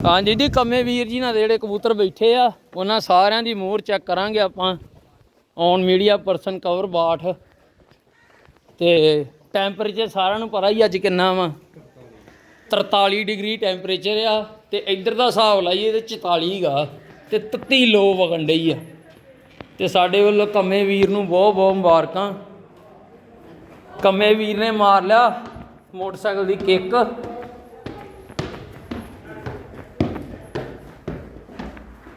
ਹਾਂਜੀ ਜੀ ਕੰਮੇ ਵੀਰ ਜੀ ਨਾਲ ਜਿਹੜੇ ਕਬੂਤਰ ਬੈਠੇ ਆ, ਉਹਨਾਂ ਸਾਰਿਆਂ ਦੀ ਮੋਹਰ ਚੈੱਕ ਕਰਾਂਗੇ ਆਪਾਂ। On media person cover Bath. ਤੇ ਟੈਂਪਰੇਚਰ ਸਾਰਿਆਂ ਨੂੰ ਪਤਾ ਹੀ ਅੱਜ ਕਿੰਨਾ ਵਾ। 43 ਡਿਗਰੀ ਟੈਂਪਰੇਚਰ ਆ, ਤੇ ਇੱਧਰ ਦਾ ਹਿਸਾਬ ਲਾਈਏ ਤੇ 44 ਗਾ, ਤੇ ਤੱਤੀ ਲੋ ਵਗਣ ਡਈ ਆ। ਤੇ ਸਾਡੇ ਵੱਲੋਂ ਕੰਮੇ ਵੀਰ ਨੂੰ ਬਹੁਤ ਬਹੁਤ ਮੁਬਾਰਕਾਂ। ਕੰਮੇ ਵੀਰ ਨੇ ਮਾਰ ਲਿਆ ਮੋਟਰਸਾਈਕਲ ਦੀ ਕਿੱਕ।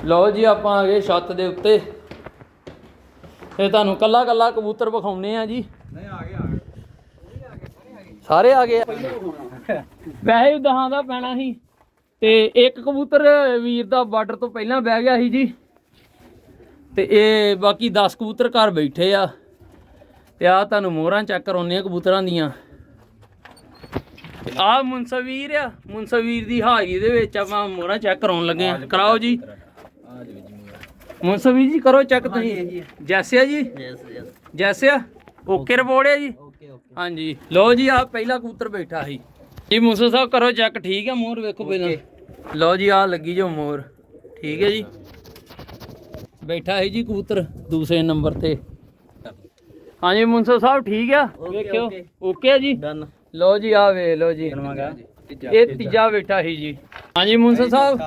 ਲਓ ਜੀ ਆਪਾਂ ਆ ਗਏ ਛੱਤ ਦੇ ਉੱਤੇ। ਤੇ ਤੁਹਾਨੂੰ ਕੱਲਾ ਕੱਲਾ ਕਬੂਤਰ ਵਿਖਾਉਨੇ ਆ ਜੀ। ਨਹੀਂ ਆ ਗਏ ਆ ਗਏ। ਸਾਰੇ ਆ ਗਏ ਵੈਸੇ ਦਹਾਂ ਦਾ ਪੈਣਾ ਸੀ। ਤੇ ਇੱਕ ਕਬੂਤਰ ਵੀਰ ਦਾ ਬਾਰਡਰ ਤੋਂ ਪਹਿਲਾਂ ਬਹਿ ਗਿਆ ਸੀ ਜੀ। ਤੇ ਇਹ ਬਾਕੀ 10 ਕਬੂਤਰ ਘਰ ਬੈਠੇ ਆ। ਤੇ ਆ ਤੁਹਾਨੂੰ ਮੋਹਰਾਂ ਚੈੱਕ ਕਰਾਉਨੇ ਆ ਕਬੂਤਰਾਂ ਦੀਆਂ। ਆ ਮੁਨਸਵੀਰ ਆ। ਮੁਨਸਵੀਰ ਦੀ ਹਾਜ਼ਰੀ ਦੇ ਵਿੱਚ ਆਪਾਂ ਮੋਹਰਾਂ ਚੈੱਕ ਕਰਾਉਣ ਲੱਗੇ ਆ। ਕਰਾਓ ਜੀ। ਮੁਨਸਵੀਰ ਜੀ ਕਰੋ ਚੈੱਕ ਤੁਸੀਂ। ਜੈਸੇ ਆ ਜੀ? ਜੈਸੇ ਆ ਓਕੇ ਰਿਪੋਰਟ ਹੈ ਜੀ? ਹਾਂਜੀ। ਲਓ ਜੀ ਆ ਪਹਿਲਾ ਕਬੂਤਰ ਬੈਠਾ ਸੀ। ਜੀ ਮੂਸਾ ਸਾਹਿਬ ਕਰੋ ਚੈੱਕ ਠੀਕ ਹੈ ਮੋਹਰ ਵੇਖੋ ਪਹਿਲਾਂ। ਲਓ ਜੀ ਆ ਲੱਗੀ ਜੋ ਮੋਹਰ ਠੀਕ ਹੈ ਜੀ। ਬੈਠਾ ਹੈ ਜੀ ਕਬੂਤਰ ਦੂਸਰੇ ਨੰਬਰ ਤੇ। ਹਾਂਜੀ ਮੁੰਸਾ ਸਾਹਿਬ ਠੀਕ ਆ? ਵੇਖਿਓ। ਓਕੇ। ਜੀ? ਡਨ ਲਓ ਜੀ ਆ ਵੇ ਲਓ ਜੀ। ਇਹ ਤੀਜਾ ਬੈਠਾ ਸੀ ਜੀ। ਹਾਂਜੀ ਮੁੰਸਾ ਸਾਹਿਬ।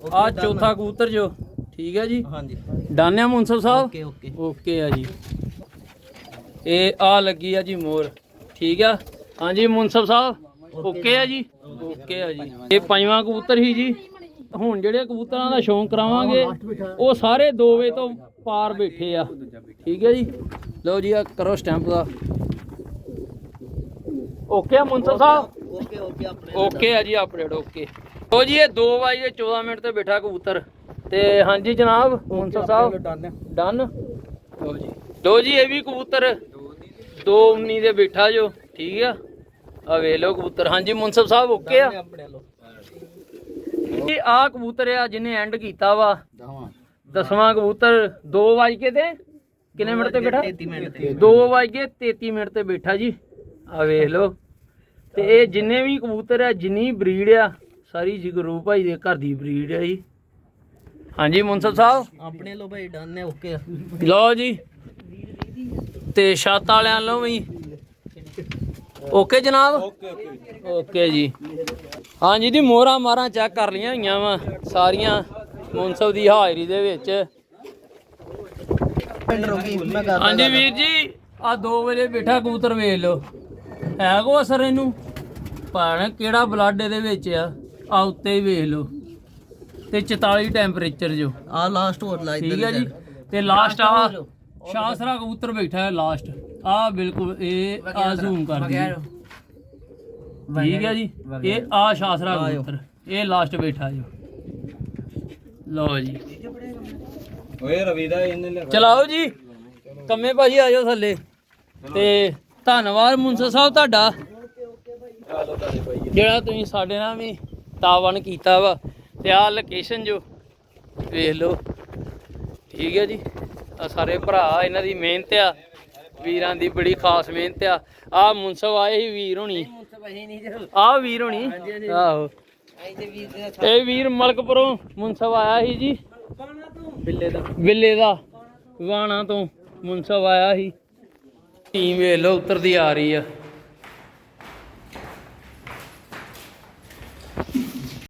ਆ ਚੌਥਾ ਕਬੂਤਰ ਜੋ। ਠੀਕ ਹੈ ਜੀ? ਹਾਂਜੀ। ਡਨ ਆ ਮੁੰਸਾ ਸਾਹਿਬ? ਓਕੇ ਓਕੇ ਓਕੇ ਆ ਜੀ। ਇਹ ਆ ਲੱਗੀ ਆ ਜੀ ਮੋਰ। ਠੀਕ ਆ? ਹਾਂਜੀ ਮੁਨਸਬ ਸਾਹਿਬ? ਓਕੇ ਆ ਜੀ? ਓਕੇ ਆ ਜੀ। ਇਹ ਪੰਜਵਾਂ ਕਬੂਤਰ ਹੀ ਜੀ। ਹੁਣ ਜਿਹੜੇ ਕਬੂਤਰਾਂ ਦਾ ਸ਼ੌਂਕ ਕਰਾਵਾਂਗੇ ਉਹ ਸਾਰੇ 2 ਵਜੇ ਤੋਂ ਪਾਰ ਬੈਠੇ ਆ। ਠੀਕ ਹੈ ਜੀ? ਲਓ ਜੀ ਆ ਕਰੋ ਸਟੈਂਪ ਦਾ। ਓਕੇ ਆ ਮੁਨਸਬ ਸਾਹਿਬ? ਓਕੇ ਓਕੇ ਆਪਣੇ ਓਕੇ ਆ ਜੀ ਅਪਡੇਟ ਓਕੇ ਲਓ ਜੀ ਇਹ 2 ਵਜੇ 14 ਮਿੰਟ ਤੇ ਬੈਠਾ ਕਬੂਤਰ। ਤੇ ਹਾਂਜੀ ਜਨਾਬ ਮੁਨਸਬ ਸਾਹਿਬ? ਡਨ? ਲਓ ਜੀ। ਇਹ ਵੀ ਕਬੂਤਰ। 219 ਦੇ ਬੈਠਾ ਜੋ ਠੀਕ ਆ? ਆ ਵੇਖ ਲਓ ਕਬੂਤਰ। ਹਾਂਜੀ ਮੁਨਸਬ ਸਾਹਿਬ ਓਕੇ ਆ? ਲੋ ਇਹ ਆ ਕਬੂਤਰ ਆ ਜਿਹਨੇ ਐਂਡ ਕੀਤਾ ਵਾ। ਦਸਵਾਂ। ਕਬੂਤਰ 2 ਵਜ ਕੇ ਤੇ ਕਿੰਨੇ ਮਿੰਟ ਤੇ ਬੈਠਾ? 33 ਮਿੰਟ ਤੇ। 2 ਵਜ ਕੇ 33 ਮਿੰਟ ਤੇ ਬੈਠਾ ਜੀ। ਆ ਵੇਖ ਲਓ। ਤੇ ਇਹ ਜਿੰਨੇ ਵੀ ਕਬੂਤਰ ਆ ਜਿੰਨੀ ਬਰੀਡ ਆ ਸਾਰੀ ਜਗਰੂ ਭਾਈ ਦੇ ਘਰ ਦੀ ਬਰੀਡ ਆ ਜੀ। ਹਾਂਜੀ ਮੁਨਸਬ ਸਾਹਿਬ? ਆਪਣੇ ਲੋ ਭਾਈ ਡਨ ਹੈ ਓਕੇ ਲਓ ਜੀ। ਤੇ ਛੱਤ ਵਾਲਿਆਂ ਵੱਲੋਂ ਵੀ। ਓਕੇ ਜਨਾਬ? ਓਕੇ ਓਕੇ ਓਕੇ ਜੀ। ਹਾਂਜੀ ਜੀ ਮੋਹਰਾਂ ਮਾਰਾਂ ਚੈੱਕ ਕਰ ਲਈਆਂ ਹੋਈਆਂ ਵਾ ਸਾਰੀਆਂ ਮੁਨਸਬ ਦੀ ਹਾਜ਼ਰੀ ਦੇ ਵਿੱਚ। ਹਾਂਜੀ ਵੀਰ ਜੀ ਆ 2 ਵਜੇ ਬੈਠਾ ਕਬੂਤਰ ਵੇਖ ਲਓ। ਹੈ ਕੋ ਅਸਰ ਇਹਨੂੰ? ਭਾਣ ਕਿਹੜਾ ਬਲੱਡ ਇਹਦੇ ਵਿੱਚ ਆ? ਆ ਉੱਤੇ ਹੀ ਵੇਖ ਲਓ। ਤੇ 44 ਟੈਂਪਰੇਚਰ ਜੋ। ਆ ਲਾਸਟ ਹੋਰ ਲਾ ਠੀਕ ਹੈ ਜੀ? ਤੇ ਲਾਸਟ ਆ ਸ਼ਾਸਰਾ ਕਬੂਤਰ ਬੈਠਾ ਹੈ ਲਾਸਟ ਆ ਬਿਲਕੁਲ ਇਹ ਆ ਜ਼ੂਮ ਕਰ ਦਈਏ। ਠੀਕ ਹੈ ਜੀ? ਇਹ ਆ ਸ਼ਾਸਰਾ ਕਬੂਤਰ। ਇਹ ਲਾਸਟ ਬੈਠਾ ਜੋ। ਲਓ ਜੀ। ਓਏ ਰਵੀ ਦਾ ਇਹਨੇ ਚਲਾਓ ਜੀ। ਕੰਮੇ ਭਾਜੀ ਆ ਜਾਓ ਥੱਲੇ। ਤੇ ਧੰਨਵਾਦ ਮੁੰਸਾ ਸਾਹਿਬ ਤੁਹਾਡਾ। ਜਿਹੜਾ ਤੁਸੀਂ ਸਾਡੇ ਨਾਲ ਵੀ ਤਾਵਨ ਕੀਤਾ ਵਾ ਤੇ ਆਹ ਲੋਕੇਸ਼ਨ ਜੋ ਵੇਖ ਲਓ। ਠੀਕ ਹੈ ਜੀ। ਆ ਸਾਰੇ ਭਰਾ ਇਹਨਾਂ ਦੀ ਮਿਹਨਤ ਆ। ਵੀਰਾਂ ਦੀ ਬੜੀ ਖਾਸ ਮਿਹਨਤ ਆ। ਆ ਮੁੰਸਬ ਆਏ ਸੀ ਵੀਰ ਹੋਣੀ। ਆ ਵੀਰ ਹੋਣੀ। ਆਹੋ। ਇਹ ਵੀਰ ਮਲਕਪੁਰੋਂ ਮੁੰਸਬ ਆਇਆ ਸੀ ਜੀ। ਬਿੱਲੇ ਦਾ। ਬਿੱਲੇ ਦਾ। ਵਾਣਾ ਤੋਂ ਮੁੰਸਬ ਆਇਆ ਸੀ। ਟੀਮ ਵੇਖ ਲਓ ਉੱਤਰਦੀ ਆ ਰਹੀ ਆ।